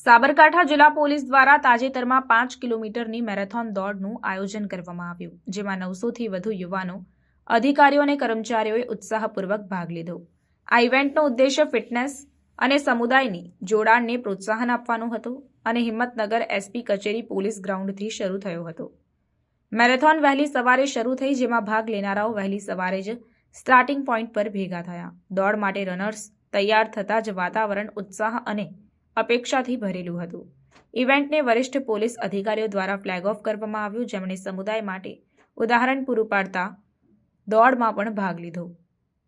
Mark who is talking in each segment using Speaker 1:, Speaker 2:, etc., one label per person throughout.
Speaker 1: સાબરકાંઠા જિલ્લા પોલીસ દ્વારા તાજેતરમાં પાંચ કિલોમીટરની મેરેથોન દોડનું આયોજન કરવામાં આવ્યું, જેમાં નવસોથી વધુ યુવાનો, અધિકારીઓ અને કર્મચારીઓએ ઉત્સાહપૂર્વક ભાગ લીધો. આ ઇવેન્ટનો ઉદ્દેશ્ય ફિટનેસ અને સમુદાયની જોડાણને પ્રોત્સાહન આપવાનો હતો અને હિંમતનગર એસપી કચેરી પોલીસ ગ્રાઉન્ડથી શરૂ થયો હતો. મેરેથોન વહેલી સવારે શરૂ થઈ, જેમાં ભાગ લેનારાઓ વહેલી સવારે જ સ્ટાર્ટિંગ પોઈન્ટ પર ભેગા થયા. દોડ માટે રનર્સ તૈયાર થતાં જ વાતાવરણ ઉત્સાહ અને અપેક્ષાથી ભરેલું હતું. ઇવેન્ટને વરિષ્ઠ પોલીસ અધિકારીઓ દ્વારા ફ્લેગ ઓફ કરવામાં આવ્યું, જેમણે સમુદાય માટે ઉદાહરણ પૂરું પાડતા દોડમાં પણ ભાગ લીધો.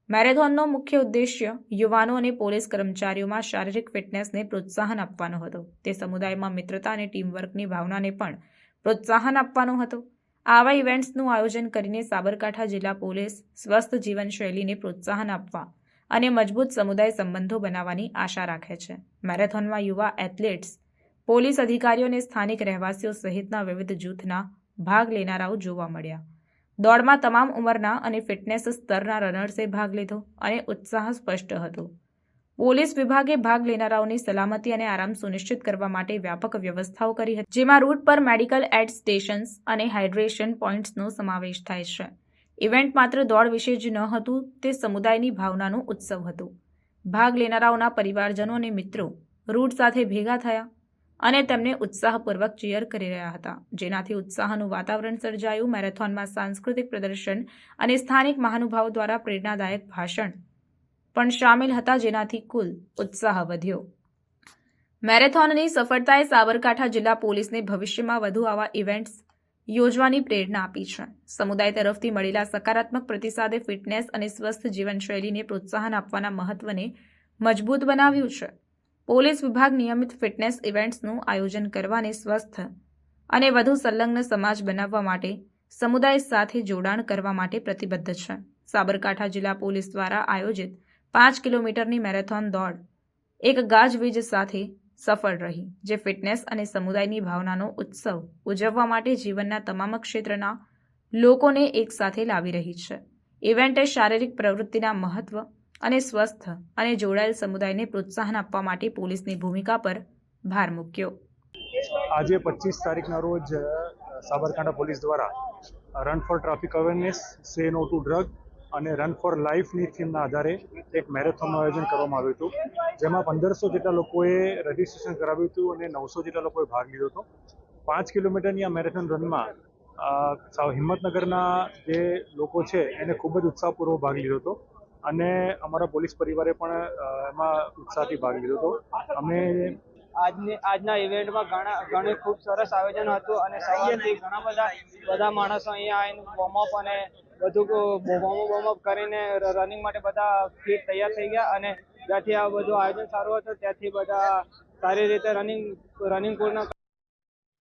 Speaker 1: મેરેથોનનો મુખ્ય ઉદ્દેશ્ય યુવાનો અને પોલીસ કર્મચારીઓમાં શારીરિક ફિટનેસને પ્રોત્સાહન આપવાનો હતો. તે સમુદાયમાં મિત્રતા અને ટીમવર્કની ભાવનાને પણ પ્રોત્સાહન આપવાનો હતો. આવા ઇવેન્ટ્સનું આયોજન કરીને સાબરકાંઠા જિલ્લા પોલીસ સ્વસ્થ જીવનશૈલીને પ્રોત્સાહન આપવા અને મજબૂત સમુદાય સંબંધો બનાવવાની આશા રાખે છે. મેરેથોનમાં યુવા એથ્લેટ્સ, પોલીસ અધિકારીઓ અને સ્થાનિક રહેવાસીઓ સહિતના વિવિધ જૂથના ભાગ લેનારાઓ જોવા મળ્યા. દોડમાં તમામ ઉંમરના અને ફિટનેસ સ્તરના રનર્સે ભાગ લીધો અને ઉત્સાહ સ્પષ્ટ હતો. પોલીસ વિભાગે ભાગ લેનારાઓની સલામતી અને આરામ સુનિશ્ચિત કરવા માટે વ્યાપક વ્યવસ્થાઓ કરી હતી, જેમાં રૂટ પર મેડિકલ એડ સ્ટેશન્સ અને હાઇડ્રેશન પોઇન્ટ્સનો સમાવેશ થાય છે. ઇવેન્ટ માત્ર દોડ વિશે જ ન હતું, તે સમુદાયની ભાવનાનું ઉત્સવ હતું. ભાગ લેનારાઓના પરિવારજનો અને મિત્રો રૂટ સાથે ભેગા થયા અને તેમને ઉત્સાહપૂર્વક ચીયર કરી રહ્યા હતા, જેનાથી ઉત્સાહનું વાતાવરણ સર્જાયું. મેરેથોનમાં સાંસ્કૃતિક પ્રદર્શન અને સ્થાનિક મહાનુભાવો દ્વારા પ્રેરણાદાયક ભાષણ પણ સામેલ હતા જેનાથી કુલ ઉત્સાહ વધ્યો. મેરેથોનની સફળતાએ સાબરકાંઠા જિલ્લા પોલીસને ભવિષ્યમાં વધુ આવા ઇવેન્ટ્સ યોજવાની પ્રેરણા આપી છે. સમુદાય તરફથી મળેલા સકારાત્મક પ્રતિસાદે ફિટનેસ અને સ્વસ્થ જીવનશૈલીને પ્રોત્સાહન આપવાના મહત્વને મજબૂત બનાવ્યું છે. પોલીસ વિભાગ નિયમિત ફિટનેસ ઇવેન્ટ્સનું આયોજન કરવાને સ્વસ્થ અને વધુ સંલગ્ન સમાજ બનાવવા માટે સમુદાય સાથે જોડાણ કરવા માટે પ્રતિબદ્ધ છે. સાબરકાંઠા જિલ્લા પોલીસ દ્વારા આયોજિત પાંચ કિલોમીટરની મેરેથોન દોડ. એક ગાજવીજ સાથે સફળ રહી, જે ફિટનેસ અને સમુદાયની ભાવનાનો ઉત્સવ ઉજવવા માટે જીવનના તમામ ક્ષેત્રના લોકોને એકસાથે લાવી રહી છે. ઇવેન્ટે શારીરિક પ્રવૃત્તિના મહત્વ અને સ્વસ્થ અને જોડાયેલ સમુદાયને પ્રોત્સાહન આપવા માટે પોલીસની ભૂમિકા પર ભાર મૂક્યો.
Speaker 2: આજે પચીસ તારીખના રોજ સાબરકાંઠા પોલીસ દ્વારા run for traffic awareness, say no to drug અને રન ફોર લાઈફની થીમના આધારે એક મેરેથોનનું આયોજન કરવામાં આવ્યું હતું. જેમાં પંદરસો જેટલા લોકોએ રજીસ્ટ્રેશન કરાવ્યું હતું અને નવસો જેટલા લોકોએ ભાગ લીધો હતો. પાંચ કિલોમીટરની આ મેરેથોન રનમાં સાવ હિંમતનગરના જે લોકો છે, એને ખૂબ જ ઉત્સાહપૂર્વક ભાગ લીધો હતો. અને અમારા પોલીસ પરિવારે પણ એમાં ઉત્સાહથી ભાગ લીધો હતો. અમે
Speaker 3: આજની, આજના ઇવેન્ટમાં ઘણા, ઘણી ખૂબ સરસ આયોજન હતું અને ઘણા બધા બધા માણસો અહીંયા આવીને વોર્મઅપ અને બધું વોર્મઅપ વોર્મઅપ કરીને રનિંગ માટે બધા ફિટ તૈયાર થઈ ગયા અને ત્યાંથી આ બધું આયોજન સારું હતું, ત્યાંથી બધા સારી રીતે રનિંગ રનિંગ પૂર્ણ